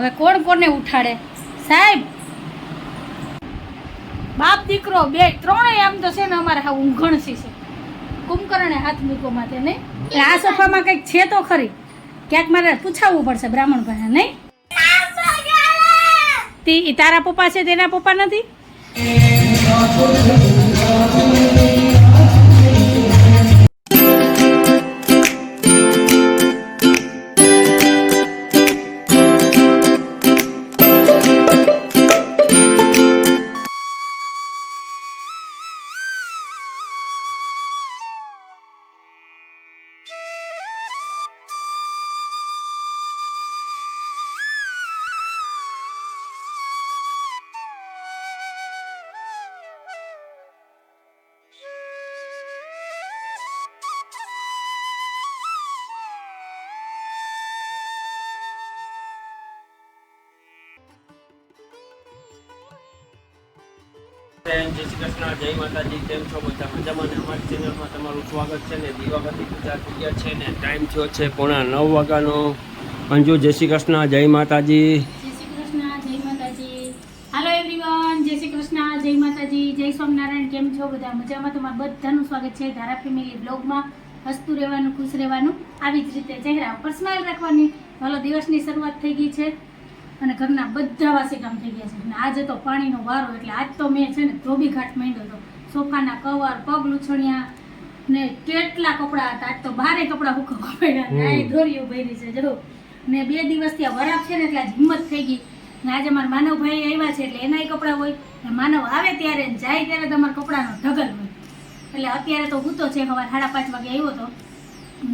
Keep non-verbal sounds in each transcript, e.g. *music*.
હવે કોણ કોને ઉઠાડે? સાહેબ! બાપ દીકરો બે ત્રણેય આમ તો છે ને અમારે હા ઊંઘણસી છે. કુંભકર્ણે હાથ મૂકો માટે નહીં? એટલે આ સફામાં કંઈક છે તો ખરી. ક્યાંક મારે પૂછાવવું પડશે બ્રાહ્મણ ભાઈ નહીં? તે તારા પપ્પા છે તેના પપ્પા નથી? ફ્રેન્ડ, જય શ્રી કૃષ્ણ જય માતાજી કેમ છો? બધા મજામાં ને? અમારી ચેનલમાં તમારું સ્વાગત છે ને દીવાબત્તી પૂજા થઈ ગયા છે ને ટાઈમ થયો છે પોણા નવ વાગ્યાનો. અંજુ જય શ્રી કૃષ્ણ જય માતાજી. હાલો એવરીવન જય શ્રી કૃષ્ણ જય માતાજી જય સ્વામિનારાયણ કેમ છો બધા? મજામાં? તમારું બધાનું સ્વાગત છે ધારા ફેમિલી બ્લોગમાં. હસતું રહેવાનું ખુશ રહેવાનું આવી જ રીતે ચહેરા રાખવાની. હાલો દિવસની શરૂઆત થઈ ગઈ છે. અને ઘરના બધા વાસી કામ થઈ ગયા છે. અને આજે તો પાણીનો વારો એટલે આજ તો મેં છે ને ધોબી ઘાટ માંડ્યો હતો. સોફાના કવર પગ લૂછણિયા ને કેટલા કપડાં હતા. આજ તો બારે કપડાં હુકવા પડ્યા આ ધોરીઓ ભરી છે. જો ને બે દિવસથી આ વરાપ છે ને એટલે આજ હિંમત થઈ ગઈ. ને આજે મારા માનવભાઈ આવ્યા છે એટલે એનાય કપડાં હોય. ને માનવ આવે ત્યારે જાય ત્યારે તમારા કપડાનો ઢગલ હોય. એટલે અત્યારે તો હું તો છે સવાર સાડા પાંચ વાગે આવ્યો હતો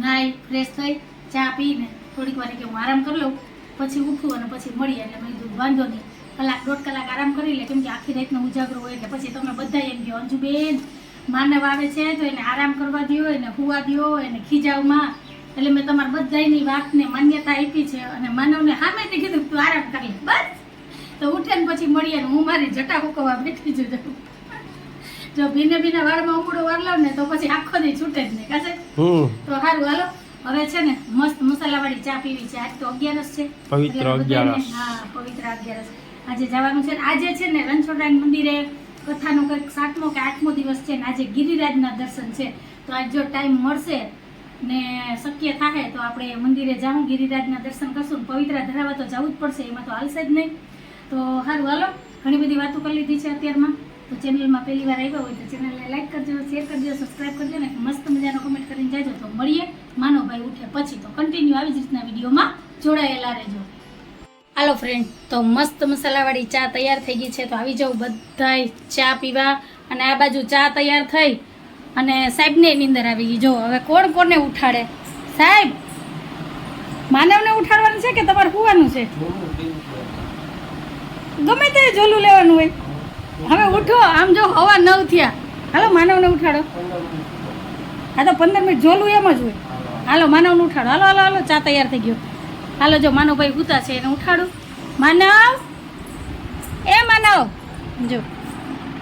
નાઈ ફ્રેશ થઈ ચા પીને થોડીક વાર કે હું આરામ કરી લઉં. પછી ઉઠું અને પછી મળીએ એટલે મેં કીધું વાંધો નહીં. કલાક દોઢ કલાક આરામ કરી લે કેમ કે આખી રાતનો ઉજાગરો હોય એટલે પછી તમે બધા એમ કહો અંજુબેન માનવ આવે છે તો એને આરામ કરવા દો એને હુવા દો એને ખીજાવમાં. એટલે મેં તમારા બધાની વાતને માન્યતા આપી છે અને માનવને સામેથી કીધું તું આરામ કરી બસ. તો ઉઠે ને પછી મળીએ ને હું મારી જટા હુકવા બેઠી છું. જો ભીને ભીના વાળમાં ઉમડો વાર લઉં ને તો પછી આખો દી છૂટે જ નહીં. કાશે તો સારું હાલો. હવે છે ને મસ્ત મસાલાવાળી ચા પીવી છે. આજ તો અગિયારસ છે. પવિત્ર અગિયારસ. હા પવિત્ર અગિયારસ. આજે જવાનું છે ને આજે છે ને રણછોડરાય મંદિરે કથાનો કંઈક સાતમો કે આઠમો દિવસ છે ને આજે ગિરિરાજના દર્શન છે. તો આજ જો ટાઈમ મળશે ને શક્ય થાય તો આપણે મંદિરે જાઉં ગિરિરાજના દર્શન કરશું પવિત્ર ધરાવા તો જવું જ પડશે એમાં તો હાલશે જ નહીં. તો સારું હાલો ઘણી બધી વાતો કરી લીધી છે અત્યારમાં. તો ચેનલમાં પહેલી વાર આવ્યા હોય તો ચેનલને લાઈક કરજો શેર કરજો સબસ્ક્રાઈબ કરજો ને મસ્ત મજાનો કમેન્ટ કરીને જાજો. તો મળીએ. માનો ભાઈ ઉઠે પછી. તો કન્ટિન્યુ આવી જ રીતના વિડીયોમાં જોડાયેલા રહેજો. હાલો ફ્રેન્ડ તો મસ્ત મસાલાવાળી ચા તૈયાર થઈ ગઈ છે. તો આવી જાઉં બધાય ચા પીવા. અને આ બાજુ ચા તૈયાર થઈ. અને સાહેબને નીંદર આવી ગઈ. જો હવે કોણ કોને ઉઠાડે? સાહેબ માનવને ઉઠાડવાનું છે કે તમારે સુવાનું છે? ગમે તે ઝોલું લેવાનું હોય. હવે ઉઠો આમ જો હવા નવ થયા. હાલો માનવને ઉઠાડો. હા તો પંદર મિનિટ ઝોલું એમ જ હોય. હાલો માનવને ઉઠાડો. હાલો હાલો હાલો ચા તૈયાર થઈ ગયો. હાલો જો માનવભાઈ ઉતા છે એને ઉઠાડું. માનવ! એ માનવ! જો.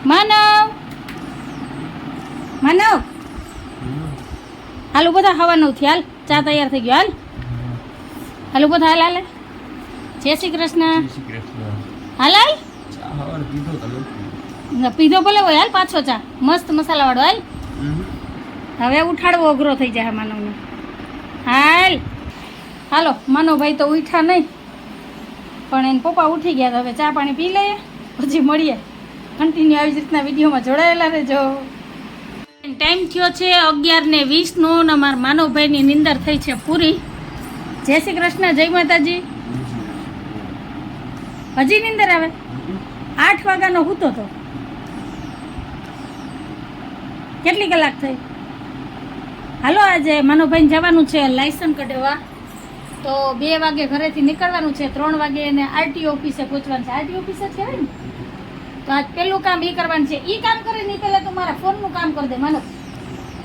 માનવ! માનવ! હાલો બધા હવા નવ થયા. હાલ ચા તૈયાર થઈ ગયો. હાલ. હાલો બધા હાલ હાલે. જય શ્રી કૃષ્ણ. હાલ હાલ. પીધો ભલે હોય હાલ પાછો ચા મસ્ત મસાલાવાળો હાલ. હવે ઉઠાડવો અઘરો થઈ જાય માનવને. હાલ. હાલો માનવભાઈ તો ઉઠા નહીં. પણ એને પપ્પા ઉઠી ગયા તો હવે ચા પાણી પી લઈએ પછી મળીએ. કન્ટિન્યુ આવી જ રીતના વિડીયોમાં જોડાયેલા રહેજો. ટાઈમ થયો છે અગિયાર ને વીસનો ને અમારા માનવભાઈની નિંદર થઈ છે પૂરી. જય શ્રી કૃષ્ણ જય માતાજી. હજી નિંદર આવે? આઠ વાગ્યાનો હૂતો તો. કેટલી કલાક થઈ? હાલો, આજે માનવભાઈને જવાનું છે લાયસન્સ કઢાવવા. તો બે વાગે ઘરેથી નીકળવાનું છે, ત્રણ વાગે એને આરટીઓ ઓફિસે પહોંચવાનું છે. આરટીઓ ઓફિસે કહેવાય ને? તો આજ પેલું કામ એ કરવાનું છે. એ કામ કરે નહીં પહેલાં તું મારા ફોનનું કામ કરી દે માનો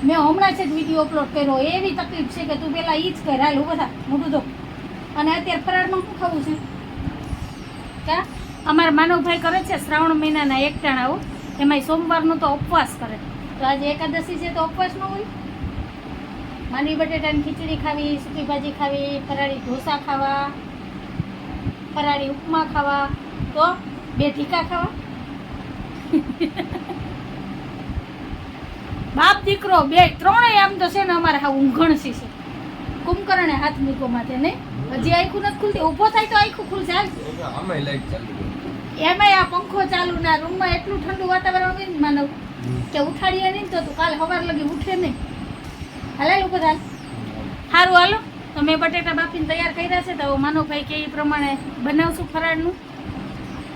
મેં હમણાં જ વીડિયો અપલોડ કર્યો. એવી તકલીફ છે કે તું પહેલાં એ જ કર. હાલ બધા મોટું તો અને અત્યારે ફરાળમાં શું ખાવું છે? કા? અમારા માનવભાઈ કરે છે શ્રાવણ મહિનાના એકટાણાઓ એમાંય સોમવારનો તો ઉપવાસ કરે. તો આજે એકાદશી છે તો ઉપવાસ ન હોય? માંડવી બટેટાની ખીચડી ખાવી સૂકી ભાજી ખાવી ફરાળી ઢોસા ખાવા ફરાળી ઉપમા ખાવા તો બે ઢીકા ખાવા. *laughs* બાપ દીકરો બે ત્રણેય આમ તો છે ને અમારે હા ઊંઘણસી છે. કુંભકર્ણે હાથ મૂકો માથે ને હજી આખું નથી ખુલતી ઊભો થાય તો આખું ખુલ કરી. એમાંય આ પંખો ચાલુ ના રૂમમાં એટલું ઠંડુ વાતાવરણ હોય ને માનવ કે ઉઠાડીએ નહીં તો તું કાલે સવાર લગી ઉઠે નહીં. હાલે લોકો હાલ સારું હાલો. તો મેં બટેટા બાફીને તૈયાર કર્યા છે તો માનવભાઈ કે એ પ્રમાણે બનાવશું ફરાળનું.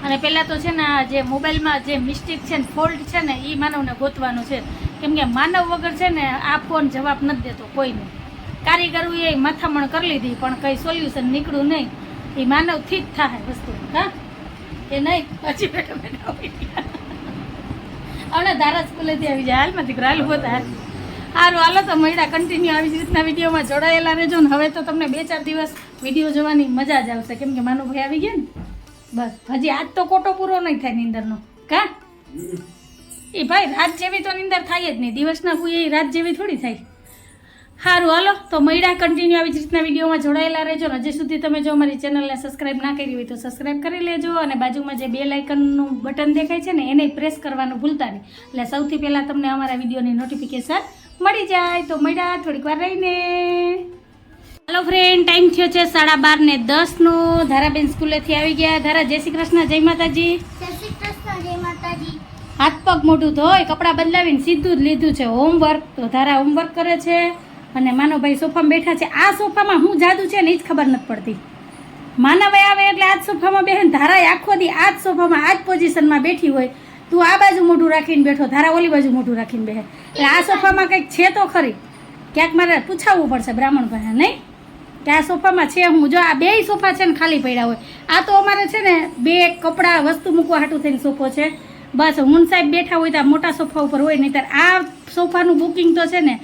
અને પહેલાં તો છે ને આ જે મોબાઈલમાં જે મિસ્ટેક છે ને ફોલ્ટ છે ને એ માનવને ગોતવાનું છે. કેમ કે માનવ વગર છે ને આ ફોન જવાબ નથી દેતો કોઈને. કારીગરું એ માથામણ કરી લીધી, પણ કંઈ સોલ્યુશન નીકળ્યું નહીં. એ માનવથી જ થાય વસ્તુ. હા? એ નહીં? પછી બેઠો બેઠા. અને ધારા સ્કૂલેથી આવી જાય. હાલમાં દીકરા હાલ હોતા. હાલ સારું હાલો તો મહિલા કન્ટિન્યુ આવી જ રીતના વિડીયોમાં જોડાયેલા રહેજો ને હવે તો તમને બે ચાર દિવસ વીડિયો જોવાની મજા જ આવશે. કેમ કે માનુભાઈ આવી ગયા ને? બસ હજી આજ તો કોટો પૂરો નહીં થાય નિંદરનો. કા? એ ભાઈ રાત જેવી તો નિંદર થાય જ નહીં. દિવસના હું એ રાત જેવી થોડી થાય. સારું હાલો. તો મળ્યા કન્ટિન્યુ આવી જ રીતના વિડીયોમાં જોડાયેલા રહેજો ને હજી સુધી તમે જો અમારી ચેનલને સબસ્ક્રાઇબ ના કરી હોય તો સબસ્ક્રાઇબ કરી લેજો અને બાજુમાં જે બે લાઇકનનું બટન દેખાય છે ને એને પ્રેસ કરવાનું ભૂલતા નહીં. એટલે સૌથી પહેલાં તમને અમારા વિડીયોની નોટિફિકેશન મળી જાય. તો મળ્યા થોડીક વાર રહીને. હાલો ફ્રેન્ડ ટાઈમ થયો છે સાડા બાર ને દસનો ધારાબેન સ્કૂલેથી આવી ગયા. ધારા જય શ્રી કૃષ્ણ જય માતાજી. જય શ્રી કૃષ્ણ જય માતાજી. હાથ પગ મોઢું ધોય કપડાં બદલાવીને સીધું જ લીધું છે હોમવર્ક તો ધારા હોમવર્ક કરે છે. અને માનવભાઈ સોફામાં બેઠા છે. આ સોફામાં હું જાદુ છે ને એ જ ખબર નથી પડતી. માનવભાઈ આવે એટલે આ જ સોફામાં બેહે ધારાએ આખો દી આ જ સોફામાં આ જ પોઝિશનમાં બેઠી હોય. તું આ બાજુ મોઢું રાખીને બેઠો, ધારા ઓલી બાજુ મોઢું રાખીને બેહે. એટલે આ સોફામાં કંઈક છે તો ખરી. ક્યાંક મારે પૂછાવવું પડશે બ્રાહ્મણભાઈ નહીં? કે આ સોફામાં છે હું, જો આ બેય સોફા છે ને ખાલી પડ્યા હોય. આ તો અમારે છે ને બે કપડાં વસ્તુ મૂકવા હાટું થઈને સોફો છે. બસ, હું સાહેબ બેઠા હોય તો આ મોટા સોફા ઉપર હોય નહીં આ સોફાનું બુકિંગ તો છે ને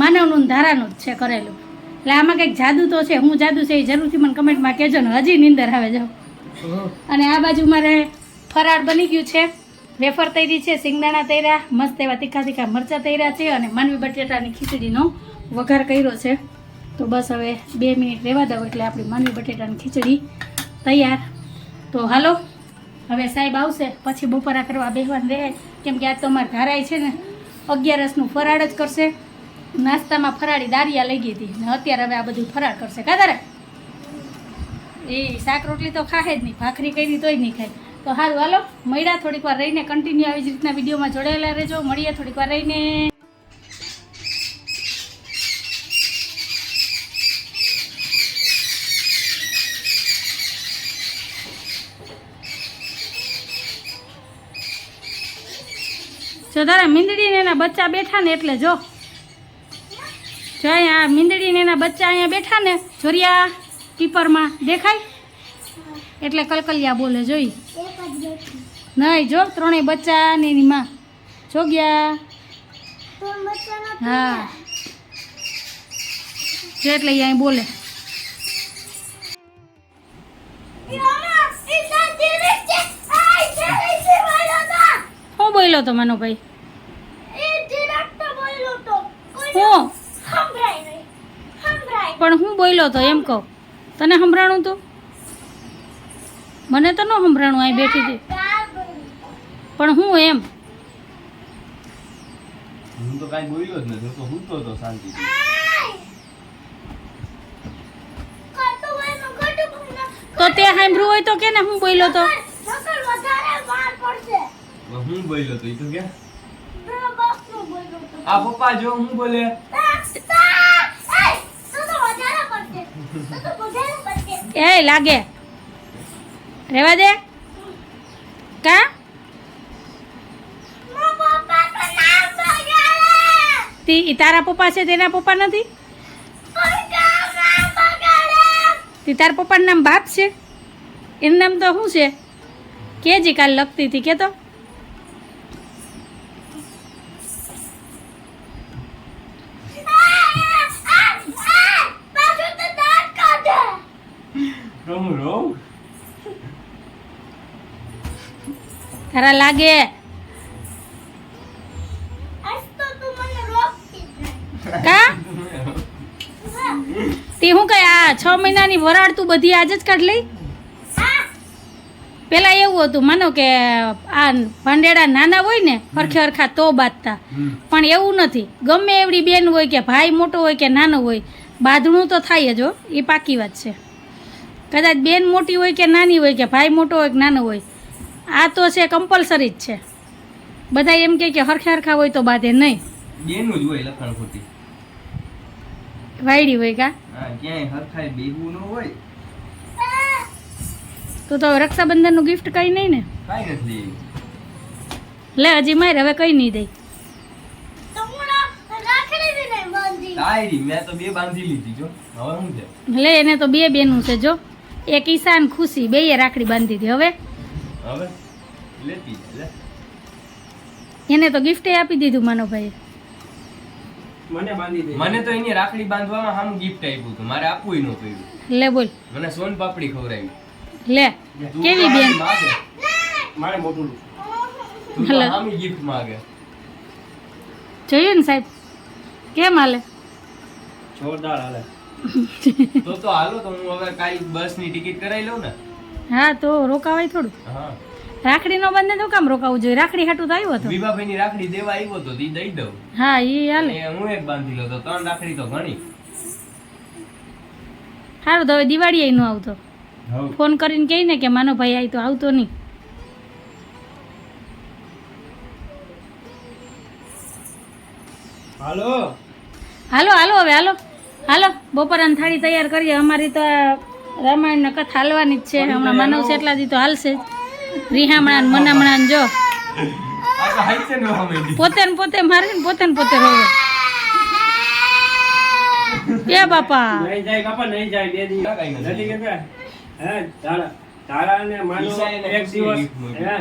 માનવનું ધારાનું જ છે કરેલું. એટલે આમાં કંઈક જાદુ તો છે હું જાદુ છે એ જરૂરથી મને કમેન્ટમાં કહેજો ને હજી નીંદર આવે જાઓ અને આ બાજુ મારે ફરાળ બની ગયું છે વેફર તૈરી છે સિંગદાણા તૈરા મસ્ત એવા તીખા તીખા મરચાં તૈર્યા છે અને માનવી બટેટાની ખીચડીનો વઘાર કર્યો છે. તો બસ હવે બે મિનિટ રહેવા દઉં એટલે આપણી માનવી બટેટાની ખીચડી તૈયાર. તો હાલો હવે સાહેબ આવશે પછી બપોરા કરવા બેહવાન રહે. કેમ કે આજ તો અમારે ધારાય છે ને અગિયારસનું ફરાળ જ કરશે. નાસ્તામાં ફરાળી દારિયા લઈ ગઈ હતી. ને અત્યારે હવે આ બધું ફરાળ કરશે. કા એ શાક રોટલી તો ખાહે જ નહીં. ભાખરી કરી તોય નહીં ખાય. તો સારું હાલો. મળ્યા થોડીક વાર રહીને. કન્ટિન્યુ આવી જ રીતના વિડીયોમાં જોડાયેલા રહેજો. મળીએ થોડીક વાર રહીને. જો તારા મીંદડી ને એના બચ્ચા બેઠા ને એટલે જો. જો અહીંયા મીંદડી ને એના બચ્ચા અહીંયા બેઠા ને જોરિયા પીપરમાં દેખાય? એટલે કલકલિયા બોલે જોઈ? નહીં જો ત્રણેય બચ્ચા ને એની માં. જો ગયા. હા. જો એટલે અહીંયા અહીં બોલે. શું બોલ્યો તો મનોભાઈ હું? પણ હું બોલ્યો તો એમ કહું. તને સંભળાણું તું? મને તો ન સંભળાણું અહીં બેઠી હતી. પણ હું એમ. હું તો કાંઈ બોલ્યો જ નથી હું તો શાંતિ તો તે સાંભળ્યું હોય તો કે ને હું બોલ્યો તો? હું બોલ્યો તો એ તો કે? આ પપ્પા જો હું બોલે? એ લાગે. રેવા દે. કા? તી તારા પપ્પા છે, તેના પપ્પા નથી? તી તારા પપ્પાનું નામ બાપ છે? એનું નામ તો શું છે? કે જે કાલ લખતી હતી કે તો રોમ રોમ તારા લાગે? કા? તી હું કઈ આ છ મહિનાની વરાળ તું બધી આજ જ કાઢ લઈ? પેલા એવું હતું માનો કે આ ભાંડેડા નાના હોય ને હરખે હરખા તો બાંધતા. પણ એવું નથી. ગમે એવડી બેન હોય કે ભાઈ મોટો હોય કે નાનો હોય બાંધણું તો થાય જ હો એ પાકી વાત છે. કદાચ બેન મોટી હોય કે નાની હોય કે ભાઈ મોટો હોય કે નાનો હોય આ તો છે કમ્પલસરી જ છે. બધા એમ કે હરખે હરખા હોય તો બાંધે નહીં. બેનું જ હોય લખાણ ખોટી. વાયડી હોય કા? ક્યાંય હરખાય બેહું ન હોય. તો તો રક્ષાબંધન રક્ષાબંધનનું ગિફ્ટ કંઈ નહીં ને? કઈ નથી લે હજી મારે હવે કંઈ નહીં દઈ ના- બી બે લે એને તો બે બેનું છે જો. એક ઈશાન ખુશી બેયે રાખડી બાંધી હતી હવે. હવે લેતી લે. એને તો ગિફ્ટ આપી દીધું માનો ભાઈ મને બાંધી દે. મને તો એની રાખડી બાંધવામાં હામ ગિફ્ટ આપ્યું હતું. મારે આપવું ન પડ્યું લે બોલ. મને સોન પાપડી ખવડાવી. લે. કેવી બેન? મારે મોટું તું હલો. હામી ગિફ્ટ માંગે. જોયું ને સાહેબ? કેમ હાલે? જોરદાર હાલે. તો તો હાલો તો હું હવે કાલ બસની ટિકિટ કરાવી લઉં ને. હા તો રોકાવાય થોડું. હા. રાખડી નો બંને તો કામ રોકાવું જોઈએ. રાખડી હાટું તો આવ્યો હતો. વિભાભાઈની રાખડી દેવા આવ્યો તો દી દઈ દઉં. હા એ હાલે. હું એક બાંધી લો તો ત્રણ રાખડી તો ઘણી. સારું તો હવે દિવાળી આઈ ન આવતો. ફોન કરીને કહી ને કે માનો ભાઈ આવી તો આવતો નહીં. હાલો. હાલો હાલો હવે હાલો. હાલો બપોરાની થાળી તૈયાર કરીએ. અમારી તો રામાયણની કથા હાલવાની જ છે. હમણાં માનવ છે એટલા દી તો હાલશે જ. રીહામણા ને મનામણા જો પોતે ને પોતે મારે ને પોતે ને પોતે રોવે એ બાપા. નહીં જાય બાપા નહીં જાય. બે દી નથી. કેતા હે તારા તારા ને માનવ એક દિવસ હે?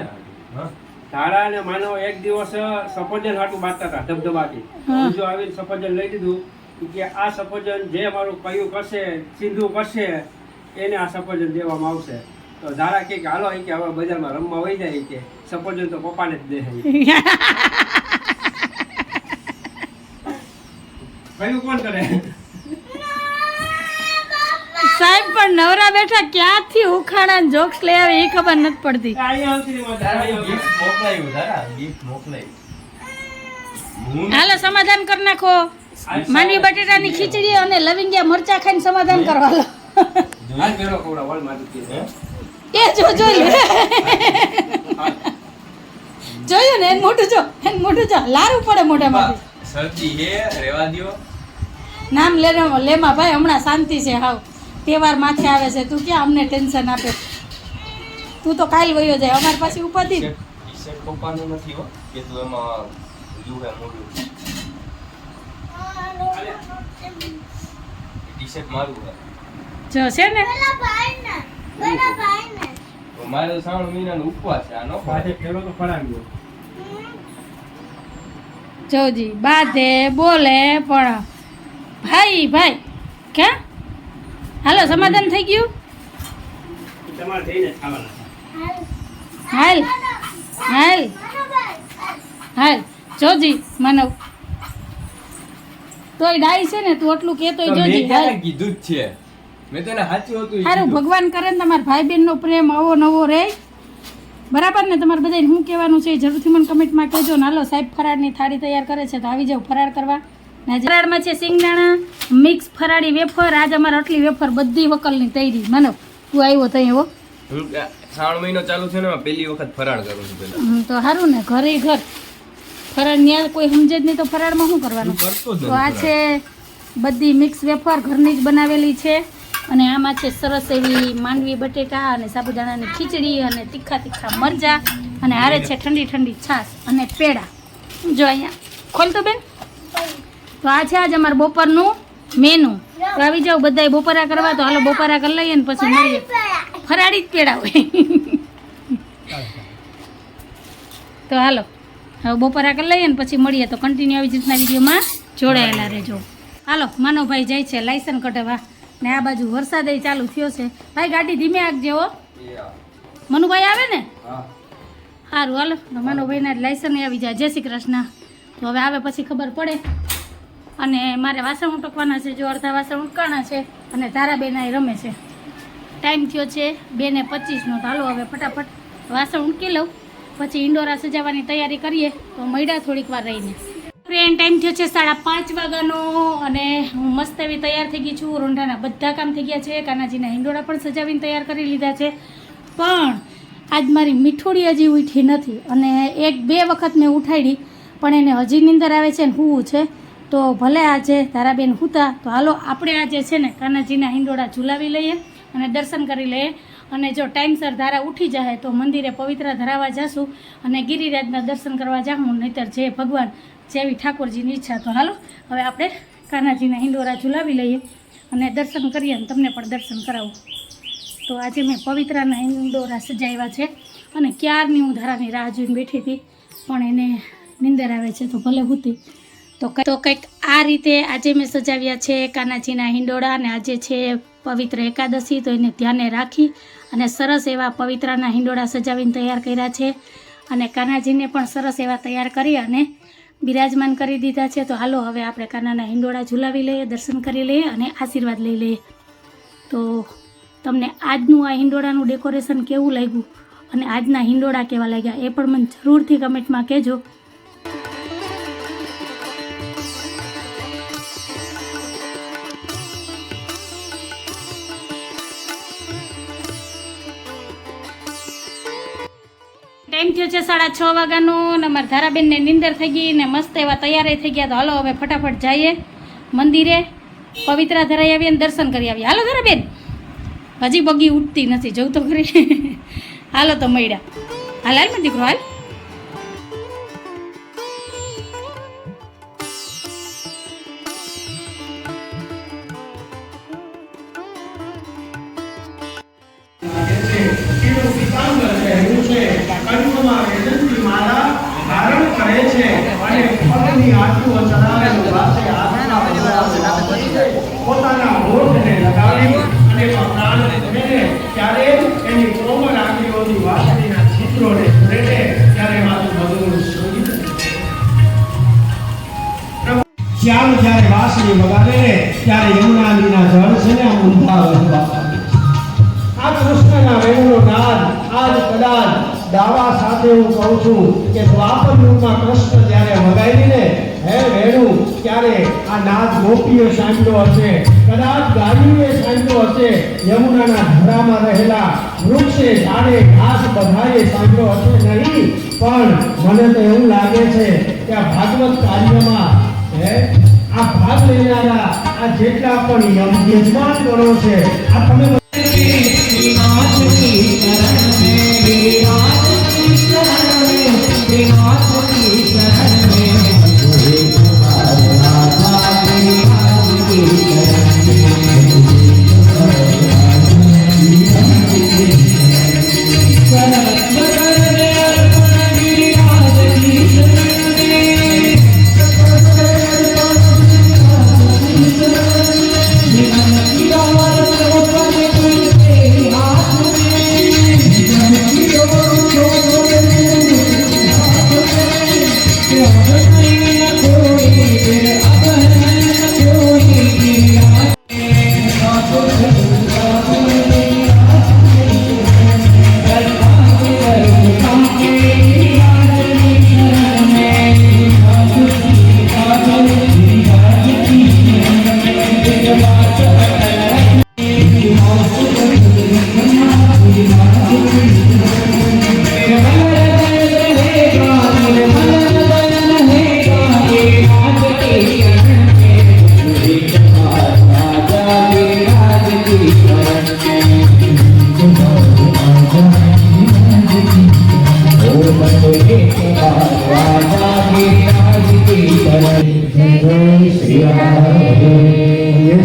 તારા અને માનવ એક દિવસ સફરજન હાટું બાંધતા હતા ધબધબાથી. હા. બીજો આવીને સફરજન લઈ દીધું કે આ સફરજન જે મારું કયું કરશે સિંધુ કરશે એને આ સફરજન દેવામાં આવશે. તો ધારા કે કે હાલો કે હવે બજારમાં રમવા વહી જાય કે સફરજન તો પપ્પાને જ દે. કયું કોણ કરે? સાહેબ પણ નવરા બેઠા ક્યાંથી ઉખાણા જોક્સ લઈ આવે એ ખબર નથી પડતી. હાલો સમાધાન કરી નાખો. માંડવી બટેટાની ખીચડી અને લવિંગિયા મરચા ખાઈને સમાધાન કરવા મેળો મારી? એ જો જો લે. જોયું ને એને મોટું જો એને મોટું જો. લારું પડે હે રેવા દ્યો. નામ લે લેમા ભાઈ હમણાં શાંતિ છે હાવ. તહેવાર માથે આવે છે. તું ક્યાં અમને ટેન્શન આપે? તું તો કાલ વયો જાય. અમારી પાસે ઉપાધિ. પપ્પાનું નથી હો કે તું એમાં જુએ મોઢું. ટી શર્ટ મારું છે જો છે ને? મારે શ્રાવણ મહિનાનો ઉપવાસ છે આનો પાછે ફેરો તો ફરાવ્યો. જોજી બાધે બોલે પણ ભાઈ ભાઈ ક્યાં? હાલો સમાધાન થઈ ગયું? તમારે જઈને ખાવાના હાલ. હાલ હાલ જોજી માનવ તોય ડાઈ છે ને તું આટલું કહેતોય જોજી હાલ. કીધું જ છે? મેં તને સાચું હતું સારું ભગવાન કરે ને તમારા ભાઈ બહેનનો પ્રેમ આવો નવો રહે બરાબર ને? તમારે બધાને શું કહેવાનું છે જરૂરથી મને કમેન્ટમાં કહેજો. ને હાલો સાહેબ ફરાળની થાળી તૈયાર કરે છે તો આવી જાઓ ફરાળ કરવા. ફરાળમાં છે સિંગદાણા મિક્સ ફરાળી વેફર. આજ અમારે આટલી વેફર બધી વકલની તૈરી મને તું આવ્યો તો હો. હું આ શ્રાવણ મહિનો ચાલુ છે ને પહેલી વખત ફરાળ કરું છું પેલા તો સારું ને ઘરે ઘર. ફરાળ ન્યા કોઈ સમજે જ નહીં તો ફરાળમાં શું કરવાનું? તો આ છે બધી મિક્સ વેફર ઘરની જ બનાવેલી છે. અને આમાં છે સરસ એવી માંડવી, બટેટા અને સાબુદાણાની ખીચડી અને તીખા તીખા મરચા અને હારે છે ઠંડી ઠંડી છાશ અને પેડા. જો અહીંયા, ખોલ તો બેન. તો આ છે આજે અમારું બપોરનું મેનુ. તો આવી જાઓ બધાય બપોરા કરવા, તો હાલો બપોરા કરી લઈએ ને પછી મળીએ. ફરાળી જ પેડા હોય. તો હાલો, હવે બપોરા કરી લઈએ ને પછી મળીએ. તો કન્ટિન્યુ આવી રીતના વિડીયોમાં જોડાયેલા રહેજો. હાલો, માનવભાઈ જાય છે લાયસન્સ કઢાવવા. ને આ બાજુ વરસાદ ચાલુ થયો છે. ભાઈ ગાડી ધીમે આગજે હો. મનુભાઈ આવે ને? સારું હાલો. તો માનવભાઈના લાયસન આવી જાય. જય શ્રી કૃષ્ણ. તો હવે આવે પછી ખબર પડે. અને મારે વાસણ ઉટકવાના છે જો અડધા વાસણ ઉટકાણા છે અને તારાબેન એ રમે છે. ટાઈમ થયો છે બે ને પચીસનો. તો હાલો હવે ફટાફટ વાસણ ઉંકી લઉં. પછી ઇન્ડોરા સજાવવાની તૈયારી કરીએ. તો મળ્યા થોડીક વાર રહીને. ફ્રેન્ડ ટાઈમ થયો છે સાડા પાંચ વાગ્યાનો અને હું મસ્ત એવી તૈયાર થઈ ગઈ છું. રોંઢાના બધા કામ થઈ ગયા છે. કાનાજીના હિંડોળા પણ સજાવીને તૈયાર કરી લીધા છે. પણ આજ મારી મીઠોડી હજી ઉઠી નથી અને એક બે વખત મેં ઉઠાડી, પણ એને હજી નીંદર આવે છે ને હું છે તો ભલે આજે તારાબેન હુતા, તો હાલો આપણે આજે છે ને કાનાજીના હિંડોળા ઝુલાવી લઈએ અને દર્શન કરી લઈએ. અને જો ટાઈમસર ધારા ઉઠી જાય તો મંદિરે પવિત્ર ધરાવવા જશું અને ગિરિરાજના દર્શન કરવા જાઉં નહીતર જે ભગવાન જેવી ઠાકોરજીની ઈચ્છા. તો હાલો, હવે આપણે કાનાજીના હિંડોરા ઝુલાવી લઈએ અને દર્શન કરીએ અને તમને પણ દર્શન કરાવું. તો આજે મેં પવિત્રાના હિંડોરા સજાવ્યા છે અને ક્યારની હું ધારાની રાહ જોઈને બેઠી હતી, પણ એને નિંદર આવે છે તો ભલે હુતી. તો તો કંઈક આ રીતે આજે મેં સજાવ્યા છે કાનાજીના હિંડોળા અને આજે છે પવિત્ર એકાદશી, તો એને ધ્યાને રાખી અને સરસ એવા પવિત્રાના હિંડોળા સજાવીને તૈયાર કર્યા છે. અને કાનાજીને પણ સરસ એવા તૈયાર કરી અને બિરાજમાન કરી દીધા છે, તો હાલો હવે આપણે કાનાના હિંડોળા ઝુલાવી લઈએ, દર્શન કરી લઈએ અને આશીર્વાદ લઈ લઈએ. તો તમને આજનું આ હિંડોળાનું ડેકોરેશન કેવું લાગ્યું? અને આજના હિંડોળા કેવા લાગ્યા? એ પણ મને જરૂરથી કમેન્ટમાં કહેજો. ટાઈમ થયો છે સાડા છ વાગ્યાનો અને અમારા ધારાબેનને નિંદર થઈ ગઈ ને મસ્ત એવા તૈયાર થઈ ગયા તો હાલો હવે ફટાફટ જઈએ મંદિરે. પવિત્રા ધરાઈ આવીએ અને દર્શન કરી આવીએ હાલો ધારાબેન. હજી બગી ઉઠતી નથી, જવું તો ખરી. *laughs* હાલો તો મળ્યા. હાલ હાલ દીકરો હાલ. કરે છે અને પગની આંખો ચડાવેલો છે. પોતાના હોઠને લગાવી અને પ્રાણ ભરે ત્યારે એની કોમળ આંગળીઓની વાસળીના છિદ્રોને ભરે ત્યારે મારું મધુર સંગીત શ્યામ જ્યારે વાસળી વગાડે ત્યારે યમુનાજીના જળ છે ને ઊંધા આ કૃષ્ણના વેણનો નાદ, આજ કદાચ દાવા સાથે હું કહું છું કે દ્વાપર યુગમાં કૃષ્ણ જ્યારે વગાડી ને હે વેણુ, ત્યારે આ નાદ ગોપીએ સાંભળ્યો હશે. કદાચ ગાડીઓએ સાંભળ્યો હશે. યમુનાના ધરામાં રહેલા વૃક્ષે ઝાડે ઘાસ બધાએ સાંભળ્યો હશે નહીં. પણ મને તો એવું લાગે છે કે આ ભાગવત કાર્યમાં, હે, આ ભાગ લેનારા આ જેટલા પણ યજમાન ગણો છે, આ તમે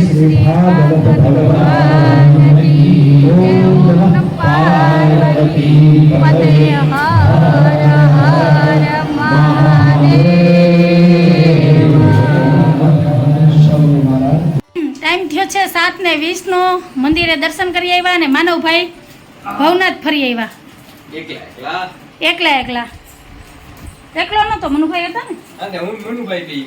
શ્રી ભાગવત ભગવાન અને માનવભાઈ ભવનાથ ફરી આવ્યા. એકલા એકલા? એકલા નતો મનુભાઈ હતા ને? હું મનુભાઈ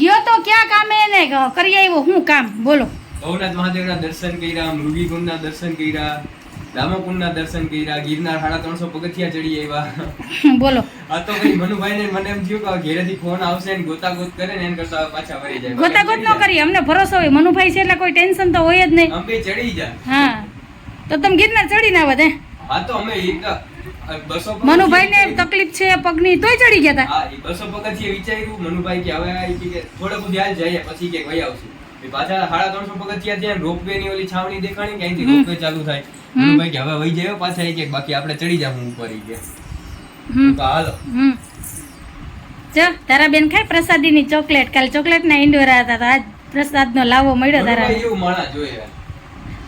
ગયો તો ક્યાં કામે ને કરી આવ્યો હું કામ? બોલો. ભવનાથ મહાદેવના દર્શન કર્યા મૃગીકુંડના દર્શન કર્યા દામોકુંડના દર્શન કર્યા ગિરનાર સાડા ત્રણસો પગથિયા ચડી આવ્યા. *laughs* બોલો. આ તો ભાઈ મનુભાઈ ને મને એમ થયું કે ઘેરેથી ફોન આવશે ને ગોતા ગોત કરે ને એમ કરતા પાછા વળી જાય. ગોતા ગોત ન કરીએ અમને ભરોસો હોય. મનુભાઈ છે એટલે કોઈ ટેન્શન તો હોય જ નહીં. આમ ચડી જા. હા. તો તમે ગિરનાર ચડી ના વધે હા તો અમે એક બસો તકલીફ છે પગની તોય ચડી ગયા હતા બસો પગથિયે વિચાર્યું. મનુભાઈ કે હવે કે થોડે બધું હાલ જઈએ પછી કે ભાઈ આવશું. એ પાછા સાડા ત્રણસો પગથિયા ત્યાં રોપવે ની ઓલી છાવણી દેખાણી કે અહીંથી રોપવે ચાલુ થાય. મનુભાઈ કે હવે વહી જાય પાછા એક બાકી આપણે ચડી જાવું ઉપર કે. તો હાલો. જો તારા બેન ખાય પ્રસાદીની ચોકલેટ. કાલ ચોકલેટ ના ઇન્ડોરા હતા પ્રસાદ નો લાવો મળ્યો તારા. મનુભાઈ એવું માણા જોઈએ.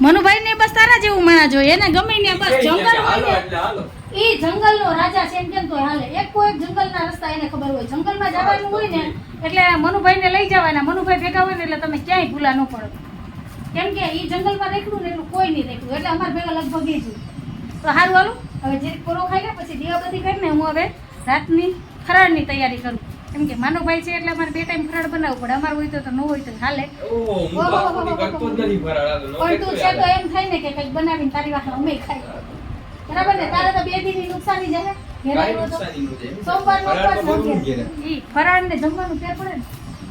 મનુભાઈ ને બસ તારા જેવું માણા જોઈએ. એને ગમે ને બસ જંગલ હોય એટલે જંગલ નો જંગલનો રાજા છે એમ કેમ તો હાલે. એક કોઈ એક જંગલના રસ્તા એને ખબર હોય. જંગલમાં જવાનું હોય ને એટલે મનુભાઈને લઈ જવાના. મનુભાઈ ભેગા હોય ને એટલે તમે ક્યાંય ભૂલા ન પડો. કેમ કે ઈ જંગલમાં રેખડું ને એટલું કોઈ નહીં રેખડું. એટલે અમારે ભેગા લગભગ એ જ તો સારું હાલું. હવે જે કોરો ખાઈ ગયા પછી દીવાબત્તી કરીને હું હવે રાતની ફરાળની તૈયારી કરું. કેમ કે માનવભાઈ છે એટલે અમારે બે ટાઈમ ફરાળ બનાવવું પડે. અમારે હોય તો ન હોય તો હાલે. દી પણ તું છે તો એમ થાય ને કે કંઈક બનાવીને તારી વાહ અમે ખાઈ બરાબર ને તારે તો બે દીની નુકસાની જાય ફરાળ. ને જમવાનું ફેર પડે? ને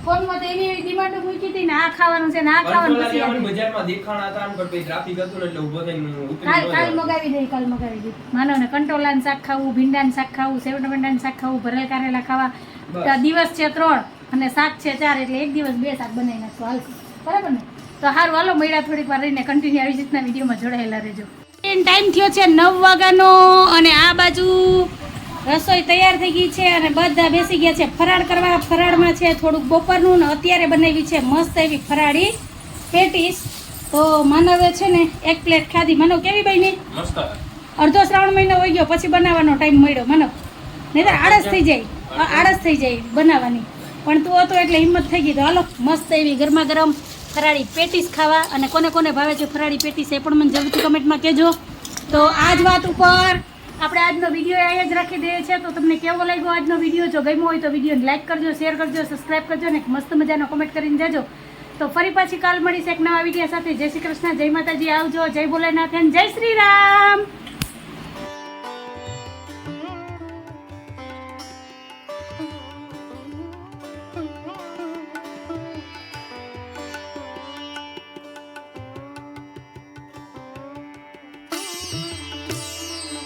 ફોનમાં તો એવી એવી ડિમાન્ડો મૂકી હતી ને આ ખાવાનું છે ને આ ખાવાનું કંટ્રોલ પછી આવી. આ બજારમાં દેખાણા હતા આમ પણ ટ્રાફિક હતું એટલે ઊભો થઈને કાલ કાલ મગાવી દે કાલ મગાવી દે. માનો ને કંટોલાનું શાક ખાવું ભીંડાનું શાક ખાવું સેવ ટમેટાનું શાક ખાવું ભરેલ કારેલા ખાવા દિવસ છે ત્રણ અને શાક છે ચાર એટલે એક દિવસ બે શાક બનાવી નાખશું. હાલ બરાબર ને? તો હારું હાલો મળ્યા થોડીક વાર રહીને કન્ટિન્યુ આવી રીતના વિડીયોમાં જોડાયેલા રહેજો. ટાઈમ થયો છે નવ વાગ્યાનો અને આ બાજુ રસોઈ તૈયાર થઈ ગઈ છે અને બધા બેસી ગયા છે ફરાળ કરવા. ફરાળમાં છે થોડુંક બપોરનું ને અત્યારે બનાવી છે મસ્ત એવી ફરાળી પેટીસ. તો માનવે છે ને એક પ્લેટ ખાધી. માનવ કેવી બની? અડધો શ્રાવણ મહિનો હોય ગયો પછી બનાવવાનો ટાઈમ મળ્યો. માનવ નહીં આળસ થઈ જાય. આળસ થઈ જાય બનાવવાની. પણ તું હતો એટલે હિંમત થઈ ગઈ. તો હાલો, મસ્ત એવી ગરમા ગરમ ફરાળી પેટીસ ખાવા અને કોને કોને ભાવે છે ફરાળી પેટીસ એ પણ મને જરૂરથી કમેન્ટમાં કહેજો. તો આ જ વાત ઉપર આપણે આજનો વીડિયો અહીંયા જ રાખી દઈએ છીએ. તો તમને કેવો લાગ્યો આજનો વીડિયો? જો ગમ્યો હોય તો વિડીયોને લાઇક કરજો, શેર કરજો સબસ્ક્રાઈબ કરજો અને મસ્ત મજાનો કમેન્ટ કરીને જજો. તો ફરી પાછી કાલ મળીશ એક નવા વીડિયો સાથે. જય શ્રી કૃષ્ણ, જય માતાજી. આવજો. જય ભોલેનાથ જય શ્રી રામ.